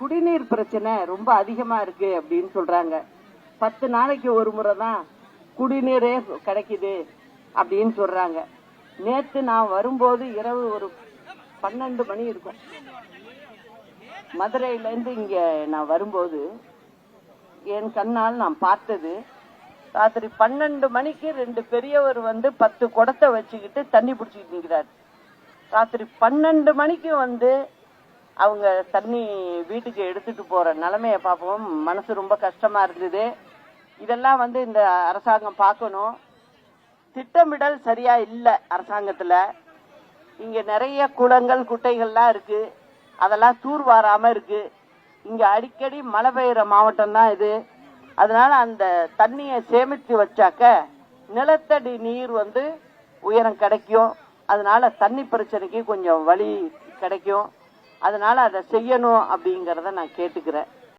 குடிநீர் பிரச்சனை ரொம்ப அதிகமா இருக்கு அப்படின்னு சொல்றாங்க. பத்து நாளைக்கு ஒரு முறை தான் குடிநீரே கிடைக்குது அப்படின்னு சொல்றாங்க. நேத்து நான் வரும்போது இரவு ஒரு பன்னெண்டு மணி இருக்கும். மதுரையில இருந்து இங்க நான் வரும்போது என் கண்ணால் நான் பார்த்தது ராத்திரி பன்னெண்டு மணிக்கு ரெண்டு பெரியவர் வந்து பத்து குடத்தை வச்சுக்கிட்டு தண்ணி பிடிச்சிக்கிட்டு நிற்கிறார் ராத்திரி பன்னெண்டு மணிக்கு வந்து அவங்க தண்ணி வீட்டுக்கு எடுத்துட்டு போற நிலமையை பார்ப்போம். மனசு ரொம்ப கஷ்டமா இருந்தது. இதெல்லாம் வந்து இந்த அரசாங்கம் பார்க்கணும். திட்டமிடல் சரியா இல்லை அரசாங்கத்துல. இங்க நிறைய குளங்கள் குட்டைகள்லாம் இருக்கு. அதெல்லாம் தூர்வாராம இருக்கு. இங்க அடிக்கடி மழை பெய்யுற மாவட்டம் தான் இது. அதனால அந்த தண்ணியை சேமித்து வச்சாக்க நிலத்தடி நீர் வந்து உயரம் கிடைக்கும். அதனால தண்ணி பிரச்சனைக்கு கொஞ்சம் வழி கிடைக்கும். அதனால் அதை செய்யணும் அப்படிங்கிறத நான் கேட்டுக்கிறேன்.